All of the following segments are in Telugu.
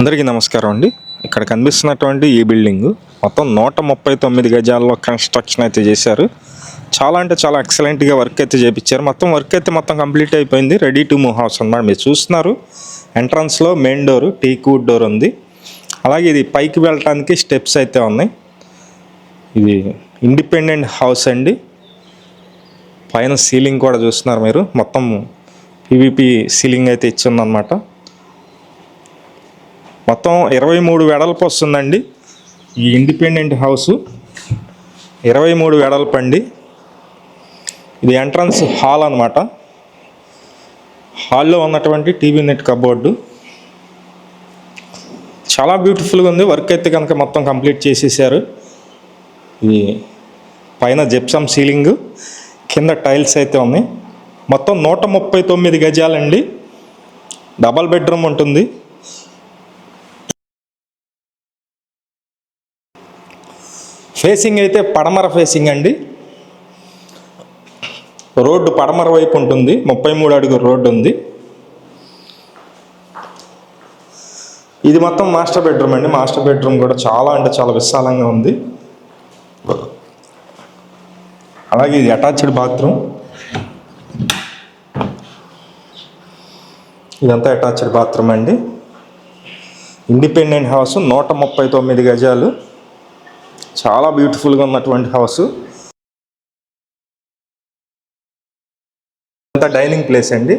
అందరికీ నమస్కారం అండి. ఇక్కడ కనిపిస్తున్నటువంటి ఈ బిల్డింగ్ మొత్తం నూట ముప్పై తొమ్మిది గజాల్లో కన్స్ట్రక్షన్ అయితే చేశారు. చాలా అంటే చాలా ఎక్సలెంట్గా వర్క్ అయితే చేపించారు. మొత్తం వర్క్ అయితే మొత్తం కంప్లీట్ అయిపోయింది. రెడీ టు మూవ్ హౌస్ అనమాట మీరు చూస్తున్నారు. ఎంట్రన్స్లో main door teak wood door ఉంది. అలాగే ఇది పైకి వెళ్ళటానికి స్టెప్స్ అయితే ఉన్నాయి. ఇది ఇండిపెండెంట్ హౌస్ అండి. పైన సీలింగ్ కూడా చూస్తున్నారు మీరు. మొత్తం పీవీపీ సీలింగ్ అయితే ఇచ్చిందనమాట మొత్తం ఇరవై మూడు వెడల్పు వస్తుందండి. ఈ ఇండిపెండెంట్ హౌస్ ఇరవై మూడు వెడల్పు అండి. ఇది ఎంట్రన్స్ హాల్ అనమాట హాల్లో ఉన్నటువంటి టీవీ నెట్ కబోర్డు. చాలా బ్యూటిఫుల్గా ఉంది. వర్క్ అయితే కనుక మొత్తం కంప్లీట్ చేసేసారు. ఇది పైన జెప్సమ్ సీలింగ్ కింద టైల్స్ అయితే ఉన్నాయి. మొత్తం నూట ముప్పై తొమ్మిది గజాలండి. డబల్ బెడ్రూమ్ ఉంటుంది. ఫేసింగ్ అయితే పడమర ఫేసింగ్ అండి. రోడ్డు పడమర వైపు ఉంటుంది. ముప్పై మూడు అడుగుల రోడ్డు ఉంది. ఇది మొత్తం మాస్టర్ బెడ్రూమ్ అండి. మాస్టర్ బెడ్రూమ్ కూడా చాలా అంటే చాలా విశాలంగా ఉంది. అలాగే ఇది అటాచ్డ్ బాత్రూమ్. ఇదంతా అటాచ్డ్ బాత్రూమ్ అండి. ఇండిపెండెంట్ హౌస్ నూట ముప్పై తొమ్మిది గజాలు. చాలా బ్యూటిఫుల్గా ఉన్నటువంటి హౌస్ అంతా డైనింగ్ ప్లేస్ అండి.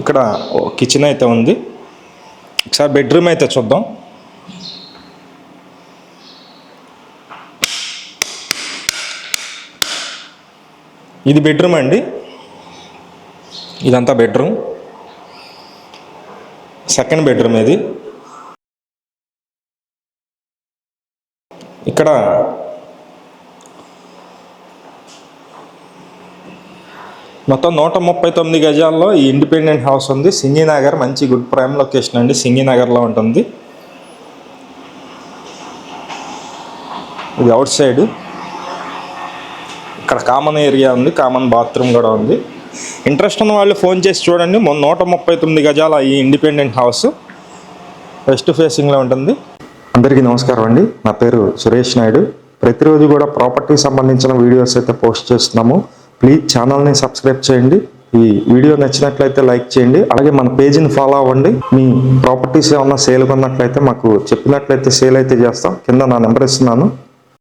ఇక్కడ కిచెన్ అయితే ఉంది. ఒకసారి బెడ్రూమ్ అయితే చూద్దాం. ఇది బెడ్రూమ్ అండి. ఇదంతా బెడ్రూమ్ సెకండ్ బెడ్రూమ్ ఇది. ఇక్కడ మొత్తం నూట ముప్పై తొమ్మిది గజాల్లో ఈ ఇండిపెండెంట్ హౌస్ ఉంది. సింగినగర్ మంచి గుడ్ ప్రైమ్ లొకేషన్ అండి. సింగినగర్లో ఉంటుంది. ఇది అవుట్ సైడ్. ఇక్కడ కామన్ ఏరియా ఉంది. కామన్ బాత్రూమ్ కూడా ఉంది. ఇంట్రెస్ట్ ఉన్న వాళ్ళు ఫోన్ చేసి చూడండి. మొన్న నూట ముప్పై తొమ్మిది గజాల ఈ ఇండిపెండెంట్ హౌస్. వెస్ట్ ఫేసింగ్లో ఉంటుంది. అందరికీ నమస్కారం అండి. నా పేరు సురేష్ నాయుడు. ప్రతిరోజు కూడా ప్రాపర్టీ సంబంధించిన వీడియోస్ అయితే పోస్ట్ చేస్తున్నాము. ప్లీజ్ ఛానల్ని సబ్స్క్రైబ్ చేయండి. ఈ వీడియో నచ్చినట్లయితే లైక్ చేయండి. అలాగే మన పేజీని ఫాలో అవ్వండి. మీ ప్రాపర్టీస్ ఏమన్నా సేల్ కొన్నట్లయితే మాకు చెప్పినట్లయితే సేల్ అయితే చేస్తాం. కింద నా నెంబర్ ఇస్తున్నాను.